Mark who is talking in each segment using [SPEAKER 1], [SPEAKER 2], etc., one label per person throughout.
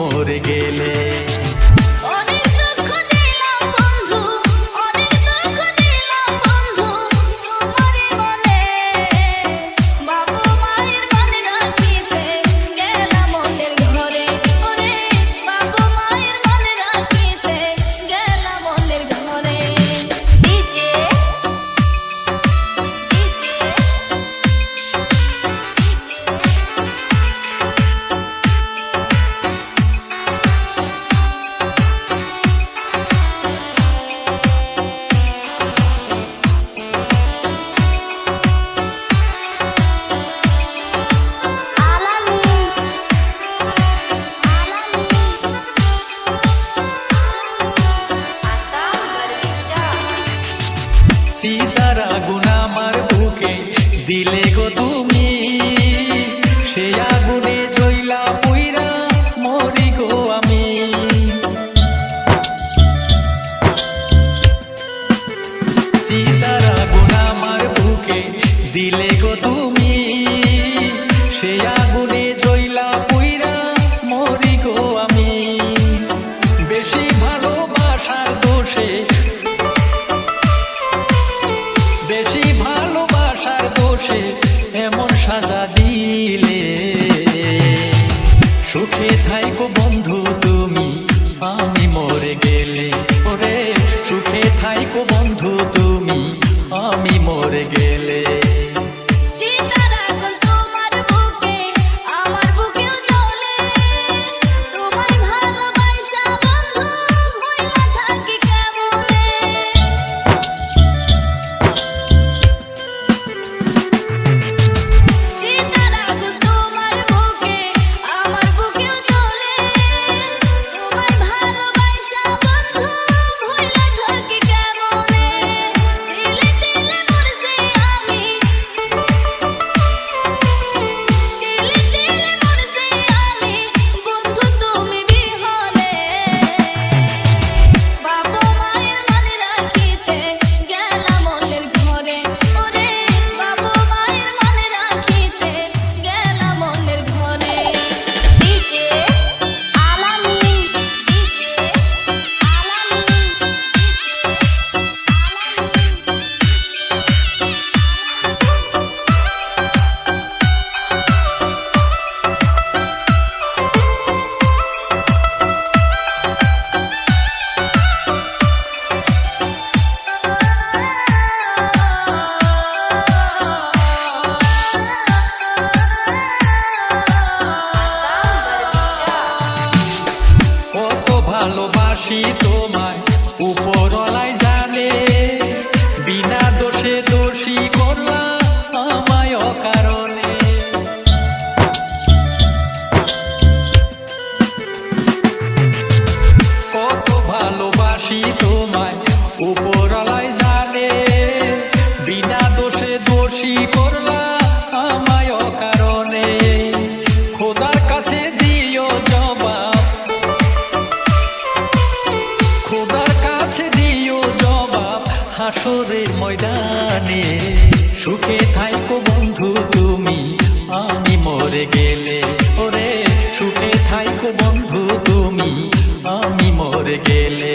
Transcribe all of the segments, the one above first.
[SPEAKER 1] মরে গেলে সীতার আগুন আমার বুকে। দিলে গো তুমি, সে আগুনে জইলা পুইরা মরি গো আমি।
[SPEAKER 2] সীতার আগুন আমার বুকে। দিলে গো তুমি
[SPEAKER 1] मेधाई को খুশি আমায় কারণে খোদার কাছে দিও জবাব। খোদার কাছে দিও জবাব হাসরের ময়দানে। সুখে থাইকো বন্ধু তুমি, আমি মরে গেলে। ওরে থাইকো বন্ধু তুমি, আমি মরে গেলে।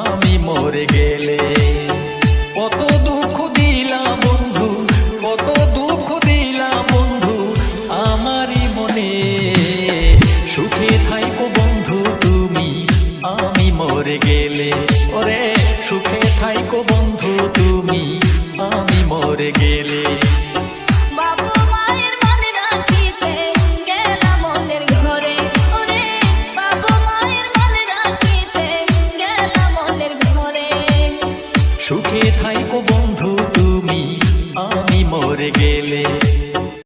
[SPEAKER 1] আমি মরে গেলে
[SPEAKER 2] কত দুঃখ দিলা